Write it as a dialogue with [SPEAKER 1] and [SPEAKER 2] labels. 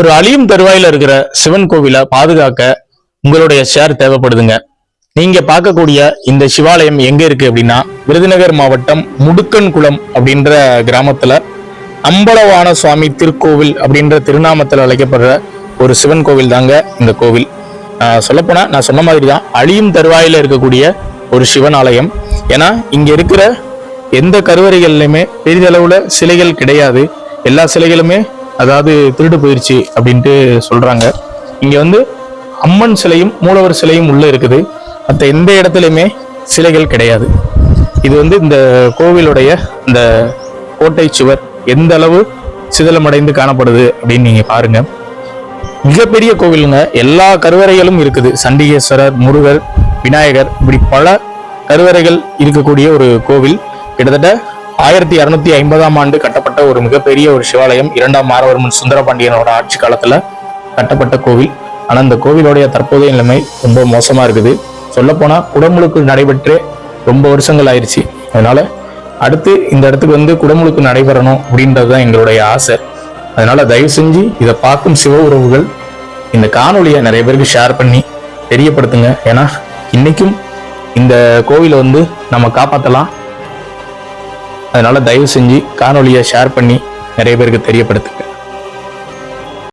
[SPEAKER 1] ஒரு அழியும் தருவாயில இருக்கிற சிவன் கோவிலை பாதுகாக்க உங்களுடைய ஷேர் தேவைப்படுதுங்க. நீங்க பார்க்கக்கூடிய இந்த சிவாலயம் எங்க இருக்கு அப்படின்னா விருதுநகர் மாவட்டம் முடுக்கன்குளம் அப்படின்ற கிராமத்துல அம்பலவான சுவாமி திருக்கோவில் அப்படின்ற திருநாமத்தில் அழைக்கப்படுற ஒரு சிவன் கோவில் தாங்க இந்த கோவில். சொல்லப்போனா நான் சொன்ன மாதிரி தான் அழியும் தருவாயில இருக்கக்கூடிய ஒரு சிவன் ஆலயம் ஏன்னா இங்க இருக்கிற எந்த கருவறைகள்லையுமே பெரிதளவுல சிலைகள் கிடையாது. எல்லா சிலைகளுமே அதாவது திருடு போயிருச்சு அப்படின்ட்டு சொல்றாங்க. இங்க வந்து அம்மன் சிலையும் மூலவர் சிலையும் உள்ள இருக்குது. மற்ற எந்த இடத்துலையுமே சிலைகள் கிடையாது. இது வந்து இந்த கோவிலுடைய இந்த கோட்டை சுவர் எந்த அளவு சிதலமடைந்து காணப்படுது அப்படின்னு நீங்க பாருங்க. மிகப்பெரிய கோவிலுங்க. எல்லா கருவறைகளும் இருக்குது. சண்டிகேஸ்வரர் முருகர் விநாயகர் இப்படி பல கருவறைகள் இருக்கக்கூடிய ஒரு கோவில். கிட்டத்தட்ட ஆயிரத்தி இரநூத்தி ஐம்பதாம் ஆண்டு கட்டப்பட்ட ஒரு மிகப்பெரிய ஒரு சிவாலயம் இரண்டாம் மாரவர்மன் சுந்தரபாண்டியனோட ஆட்சி காலத்துல கட்டப்பட்ட கோவில். ஆனா இந்த கோவிலுடைய தற்போதைய நிலைமை ரொம்ப மோசமா இருக்குது. சொல்லப்போனா குடமுழுக்கு நடைபெற்று ரொம்ப வருஷங்கள் ஆயிடுச்சு அதனால அடுத்து இந்த இடத்துக்கு வந்து குடமுழுக்கு நடைபெறணும் அப்படின்றது தான் எங்களுடைய ஆசை. அதனால தயவு செஞ்சு இதை பார்க்கும் சிவ உறவுகள் இந்த காணொலியை நிறைய பேருக்கு ஷேர் பண்ணி தெரியப்படுத்துங்க. ஏன்னா இன்னைக்கும் இந்த கோவிலை வந்து நம்ம காப்பாற்றலாம் அதனால தயவு செஞ்சு காணொலியை ஷேர் பண்ணி நிறைய பேருக்கு தெரியப்படுத்துங்க.